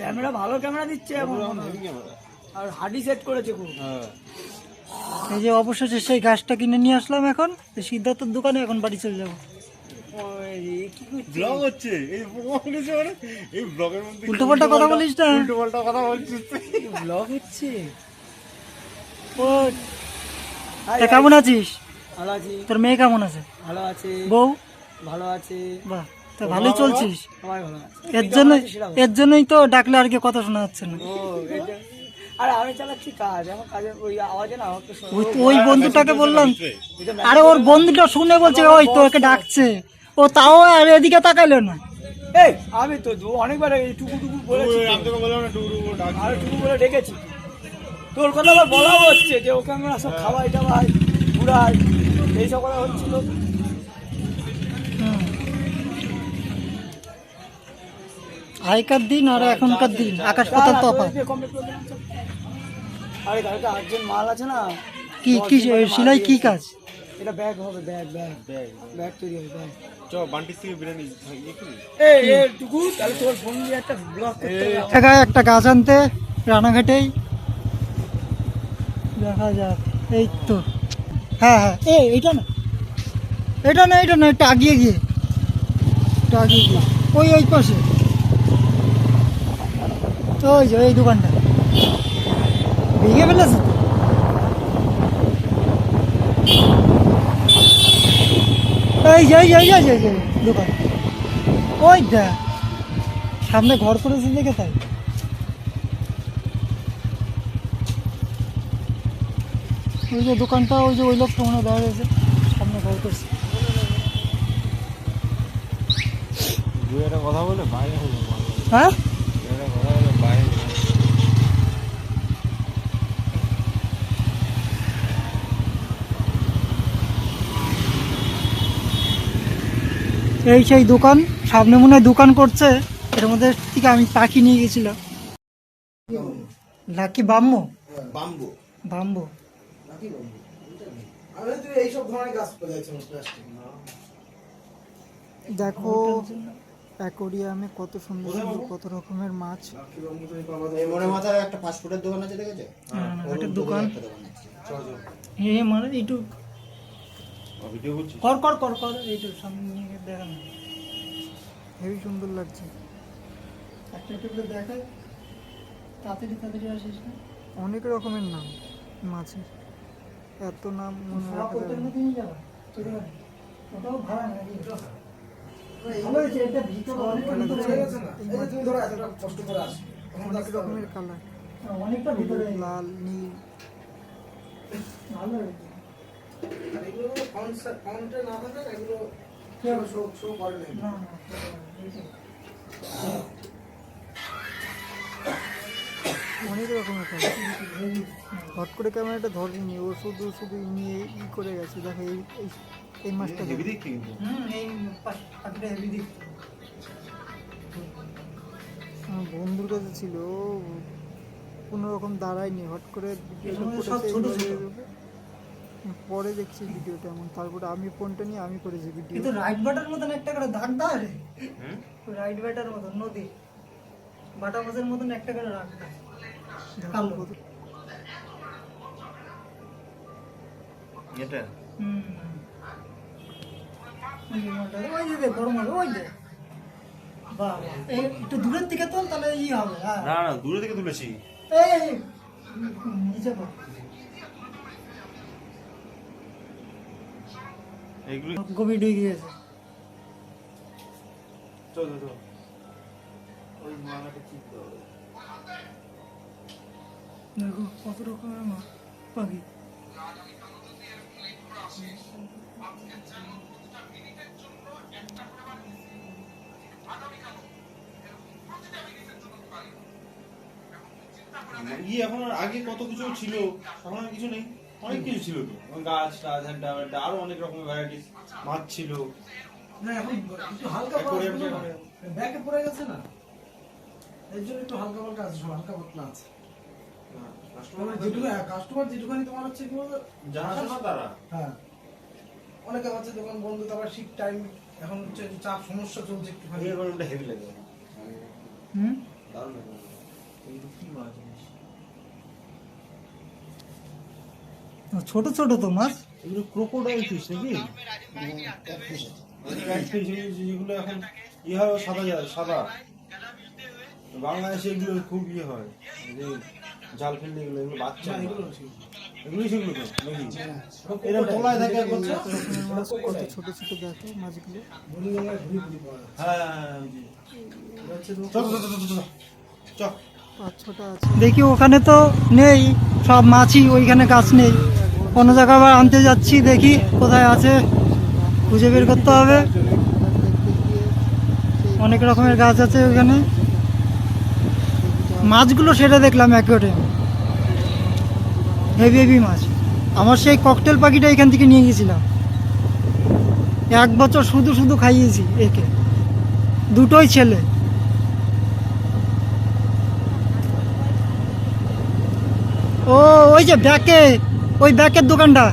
Camera ভালো camera দিচ্ছে আর হাডি set করেছে খুব। হ্যাঁ। এই যে অবশেষে সেই গাছটা কিনে নিয়ে আসলাম এখন সিদ্ধার্থর দোকানে এখন বাড়ি চলে যাব? ব্লগ হচ্ছে। এই মানে এই ব্লগের মধ্যে উল্টো কথা বলিস না। উল্টো পাল্টা কথা বলছিস ব্লগ হচ্ছে? ও কেমন আছিস? ভালো আছি। তোর মেয়ে কেমন আছে? ভালো আছে। বউ? ভালো আছে। বাহ। তা ভালোই চলছিস। এর জন্য। এর জন্যই তো ডাকলে আর কি কথা শোনা যাচ্ছে না। আরে ওই ওই বন্ধুটাকে বললাম, আরে ওর বন্ধুটা শুনে বলছে, ওই তোকে ডাকছে। ও তাও আর এদিকে তাকাইলো না। এই, আমি তো অনেকবার এই টুকু টুকু বলেছি আর টুকু বলে ডেকেছি। তোর কথা আবার বলা হচ্ছে যে ওকে আমরা সব খাওয়াই টাওয়াই ঘুরাই এইসব করা হচ্ছিল। আগেকার দিন আর এখনকার দিন আকাশ পাতাল তফাৎ আরে গাড়িতে আর্জেন্ট মাল আছে না কি কি সেলাই কি কাজ? এটা ব্যাগ হবে ব্যাগ ব্যাগ ব্যাগ ব্যাগ। তৈরি হবে ব্যাগ। চ বান্টির থেকে বিরিয়ানি ইয়ে এই এই টুকু তাহলে তোর ফোন দিয়ে একটা ব্লগ করতে হবে। একটা গাছ আনতে রানাঘাটেই। দেখা যাক এই তো। হ্যাঁ হ্যাঁ এ এইটা না। এটা না এটা না একটু আগিয়ে গিয়ে। একটু আগিয়ে গিয়ে। ওই ওই পাশে। ওই যে এই দোকানটা। ভেঙে ফেলেছে তো। এই যে এই এই দোকান। ওই দেখ সামনে ঘর করেছে দেখে তাই। ওই যে দোকানটা ওই যে ওই লোকটা মনে হয় দাঁড়িয়ে সামনে ঘর করছে। কথা বলে বাইরে হ্যাঁ দুই একটা কথা বলে বাইরে এই সেই দোকান সামনে মনে হয় দোকান করছে। এর মধ্যে থেকে আমি পাখি নিয়ে গেছিলাম। নাকি বাম্মো বাম্বু। বাম্বো। প্লাস্টিক দেখো অ্যাকোরিয়ামে কত সুন্দর সুন্দর কত রকমের মাছ। এই মোড়ে মাথায় একটা ফাস্টফুডের দোকান আছে দেখেছ? দোকান। একটা দোকান আছে। হে মানে এইটু ভিডিও করছিস কর কর কর কর এইটু সামনে নিয়ে দেখা না সুন্দর লাগছে। একটা একটু করে তাড়াতাড়ি তাড়াতাড়ি আসিস না। অনেক রকমের নাম মাছের এত নাম মনে রাখা যাবে না। তুমি অনেক রকমের কালার অনেকটা ভিতরে। লাল নীল। ভালো হয়েছে। আর এগুলো ফাউন্টে না থাকে এগুলো শো শো করে না না না এইটাই। অনেক রকমের হট করে ক্যামেরাটা ধরেনি ও শুধু শুধু নিয়ে ই করে গেছে দেখো এই এই- এই মাছটা হেভি। কিন্তু এই পা- পাখিটা হেভি দেখতে আমার বন্ধুর কাছে ছিল কোনো রকম দাঁড়ায়নি হট করে সব ছোট ছোট। পরে দেখছি ভিডিওটা এমন। তারপরে আমি ফোনটা নিয়ে আমি করেছি ভিডিও। কিন্তু রাইট বাটার মতন একটা করে দাগ দাও রে। হুম? রাইট বাটার মতন নদী। বাটা মাছের মতন একটা করে রাখ দাও। কালো। এটা? হুম। ওই যে মালটা, ওই যে। একটু দূরের দিকে তোল তাহলে ই হবে হ্যাঁ না না দূরে থেকে তুলেছি। এই নিচে পড়। এইগুলো গভীর ঢুকে গিয়েছে। চল চল ওই মালাটা চিনতে হবে দেখো কত রকমের মাছ পাখি। এখন আর আগে কত কিছু ছিল এখন আর কিছু নেই। অনেক কিছু ছিল তো। গাছ টাছ হ্যান্ডা আরও অনেক রকমের ভ্যারাইটিস মাছ ছিল। না এখন একটু হালকা ব্যাকে পড়ে গেছে না? এর জন্য একটু হালকা পাতলা আছে হালকা পাতলা আছে। তোমার যেটুকু কাস্টমার যেটুখানি তোমার হচ্ছে কি বলতো? জানা তারা। হ্যাঁ। অনেকে হচ্ছে দোকান বন্ধ তারপর শীত টাইম এখন হচ্ছে চাপ সমস্যা চলছে একটুখানি। হেভি লাগে। হুম? দারুণ লাগে। এইগুলো কি মাছ? ছোট ছোট তো মাছ। এগুলো ক্রোকোডাইল ফিশ নাকি? যেগুলো এখন ইয়ে হয় সাদা যায় সাদা। বাংলাদেশে এগুলো খুব ইয়ে হয় যে জাল ফেললে এগুলো এগুলো বাচ্চা। এগুলো এগুলোই সেগুলো তো নাকি? হ্যাঁ। এটা তোলায় থাকে ছোট ছোট দেখো মাছগুলো। হ্যাঁ হ্যাঁ, হ্যাঁ চল দেখি ওখানে তো নেই সব মাছই ওইখানে গাছ নেই। অন্য জায়গায় আবার আনতে যাচ্ছি, দেখি কোথায় আছে। খুঁজে বের করতে হবে। অনেক রকমের গাছ আছে ওখানে। মাছগুলো সেটা দেখলাম একেবারে। হেভি হেভি মাছ। আমার সেই ককটেল পাখিটা এখান থেকে নিয়ে গেছিলাম এক বছর শুধু শুধু খাইয়েছি একে। দুটোই ছেলে। ও, ওই যে ব্যাকে। ওই ব্যাকের দোকানটা।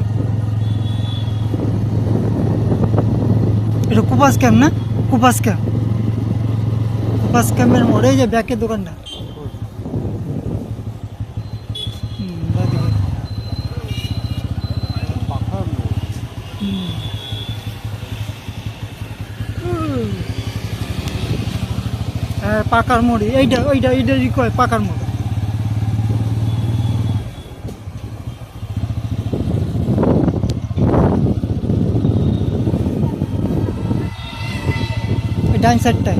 এটা কুপাস ক্যাম্প না? কুপাস ক্যাম্প। কুপাস ক্যাম্পের মোড়ে যে ব্যাকের দোকানটা। পাকার মোড়ে। এইটা, ওইটা এইটারই কয় পাকার মোড়। ওই সাইডটায়।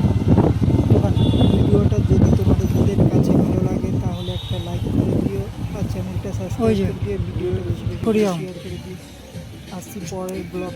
দোকান ভিডিওটা যদি তোমাদের কাছে ভালো লাগে তাহলে একটা লাইক করে দিও আর চ্যানেলটা সাবস্ক্রাইব করে দিও ভিডিওটা বেশি শেয়ার করে দিও। আসছি পরের ব্লগ